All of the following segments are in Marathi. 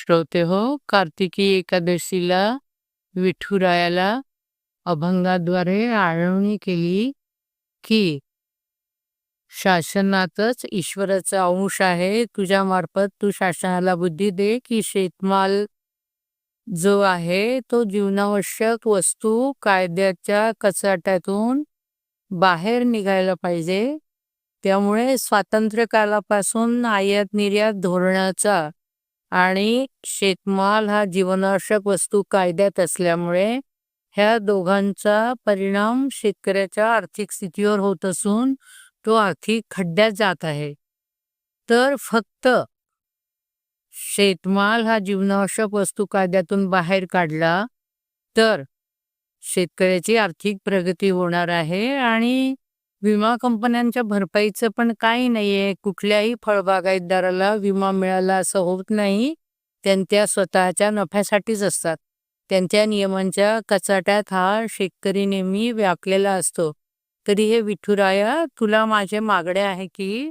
श्रोते हो. कार्तिकी एकादशीला विठुरायाला अभंगाद्वारे आळवणी केली की शासनातच ईश्वराचा अंश आहे. तुझ्या मार्फत तू शासनाला बुद्धी दे की शेतमाल जो आहे तो जीवनावश्यक वस्तू कायद्याच्या कचाट्यातून बाहेर निघायला पाहिजे. त्यामुळे स्वातंत्र्य कालापासून आयात निर्यात धोरणाचा आणि शेतमाल हा जीवनावश्यक वस्तू कायद्यात असल्यामुळे ह्या दोघांचा परिणाम शेतकऱ्याच्या आर्थिक स्थितीवर होत असून तो आर्थिक खड्ड्यात जात आहे. तर फक्त शेतमाल हा जीवनावश्यक वस्तू कायद्यातून बाहेर काढला तर शेतकऱ्याची आर्थिक प्रगती होणार आहे आणि विमा कंपन्यांच्या भरपाईचं पण काही नाहीये. कुठल्याही फळबागायतदाराला विमा मिळाला असं होत नाही. त्यांच्या स्वतःच्या नफ्यासाठीच असतात. त्यांच्या नियमांच्या कचाट्यात हा शेतकरी नेहमी व्यापलेला असतो. तरी हे विठुराया तुला माझे मागणे आहे की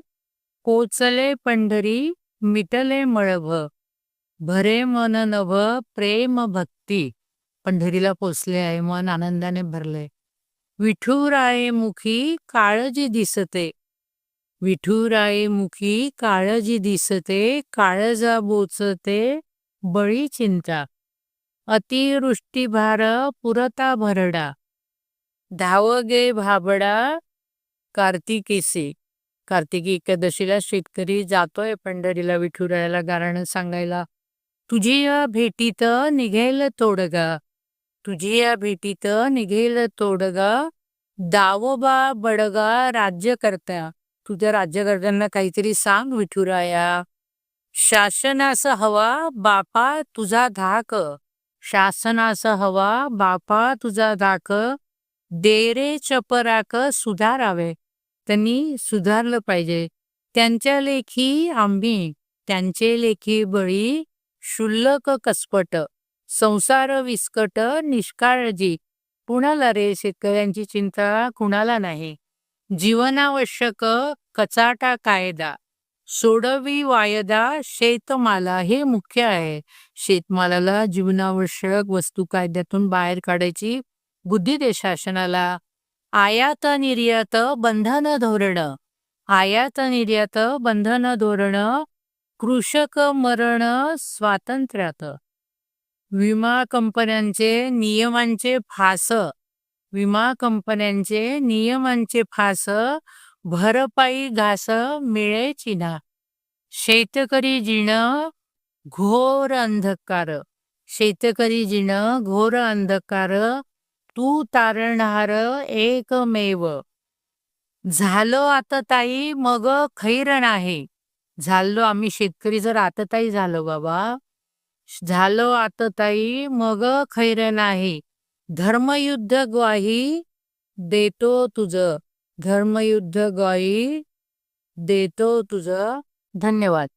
कोचले पंढरी मिटले मळभ. भरे मन नभ प्रेम भक्ती. पंढरीला पोचले आहे मन आनंदाने भरले विठुराये मुखी काळजी दिसते. विठुराये मुखी काळजी दिसते काळजा बोचते बळी चिंता. अतिवृष्टी भार पुरता भरडा. धावगे भाबडा कार्तिकीसी. कार्तिकी एकादशीला शेतकरी जातोय पंढरीला विठुरायाला गाणं सांगायला. तुझी या भेटीत निघेल तोडगा. तुझी या भेटीत निघेल तोडगा दावोबा बडगा राज्यकर्त्या तुझ्या राज्यकर्त्यांना काहीतरी सांग विठुराया. शासनास हवा बापा तुझा धाक. शासनास हवा बापा तुझा धाक. देरे चपराक सुधारावे. त्यांनी सुधारलं पाहिजे. त्यांच्या लेखी आम्ही त्यांचे लेखी बळी शुल्लक कसपट. संसार विस्कट निष्काळजी. कुणाला रे शेतकऱ्यांची चिंता? कुणाला नाही. जीवनावश्यक कचाटा कायदा. सोडवी वायदा शेतमाला हे मुख्य आहे. शेतमालाला जीवनावश्यक वस्तू कायद्यातून बाहेर काढायची बुद्धी दे शासनाला. आयात निर्यात बंधन धोरण. आयात निर्यात बंधन धोरण कृषक मरण स्वातंत्र्यात. विमा कंपन्यांचे नियमांचे फास. विमा कंपन्यांचे नियमांचे फास भरपाई घास मिळे चिना. शेतकरी जिण घोर अंधकार. शेतकरी जिण घोर अंधकार. तू तारणहार एकमेव. झालो आता ताई मग खैर नाही. झालो आम्ही शेतकरी जर आता ताई झालो बाबा. झालो आता ताई मग खैर नाही. धर्मयुद्ध ग्वाही देतो तुझ. धर्मयुद्ध ग्वाही देतो तुझ. धन्यवाद.